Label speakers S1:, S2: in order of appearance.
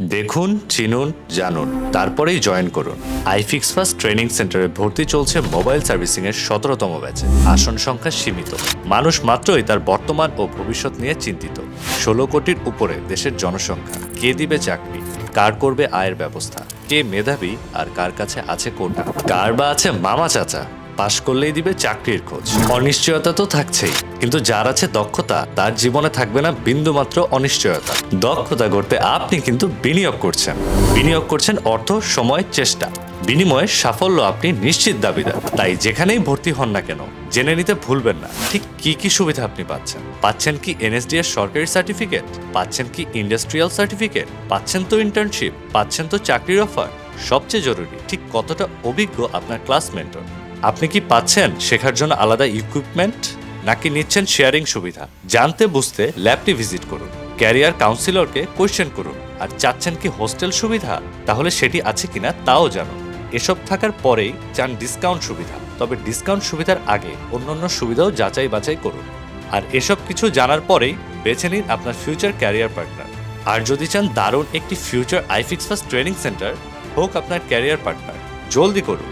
S1: দেখুন, চিনুন, জানুন। তারপরেই জয়েন করুন। আইফিক্স ফার্স্ট ট্রেনিং সেন্টারে ভর্তি চলছে মোবাইল সার্ভিসিং এর সতেরোতম ব্যাচে আসন সংখ্যা সীমিত। মানুষ মাত্রই তার বর্তমান ও ভবিষ্যৎ নিয়ে চিন্তিত। ষোলো কোটির উপরে দেশের জনসংখ্যা। কে দিবে চাকরি? কার করবে আয়ের ব্যবস্থা? কে মেধাবী? আর কার কাছে আছে কোটা কার বা আছে মামা চাচা? পাশ করলেই দিবে চাকরির খোঁজ। অনিশ্চয়তা তো থাকছেই, কিন্তু যার আছে দক্ষতা, তার জীবনে থাকবে না বিন্দুমাত্র অনিশ্চয়তা। দক্ষতা গড়তে আপনি কিন্তু বিনিয়োগ করছেন। বিনিয়োগ করছেন অর্থ, সময়, চেষ্টা। বিনিময়ে সাফল্য আপনি নিশ্চিত দাবিদার তাই যেখানেই ভর্তি হন না কেন, জেনে নিতে ভুলবেন না। ঠিক কি কি সুবিধা আপনি পাচ্ছেন? পাচ্ছেন কি এনএসডি এর সরকারি সার্টিফিকেট? পাচ্ছেন কি ইন্ডাস্ট্রিয়াল সার্টিফিকেট? পাচ্ছেন তো ইন্টার্নশিপ পাচ্ছেন তো চাকরির অফার সবচেয়ে জরুরি, ঠিক কতটা অভিজ্ঞ আপনার ক্লাস মেন্টর আপনি কি পাচ্ছেন শেখার জন্য আলাদা ইকুইপমেন্ট নাকি নিচ্ছেন শেয়ারিং সুবিধা? জানতে বুঝতে ল্যাবটি ভিজিট করুন ক্যারিয়ার কাউন্সিলরকে কোয়েশ্চেন করুন, আর চাচ্ছেন কি হোস্টেল সুবিধা? তাহলে সেটি আছে কিনা তাও জানুন। এসব থাকার পরেই চান ডিসকাউন্ট সুবিধা। তবে ডিসকাউন্ট সুবিধার আগে অন্যান্য সুবিধাও যাচাই বাছাই করুন। আর এসব কিছু জানার পরেই বেছে নিন আপনার ফিউচার ক্যারিয়ার পার্টনার আর যদি চান দারুণ একটি future iFix first training centre হোক আপনার ক্যারিয়ার পার্টনার জলদি করুন।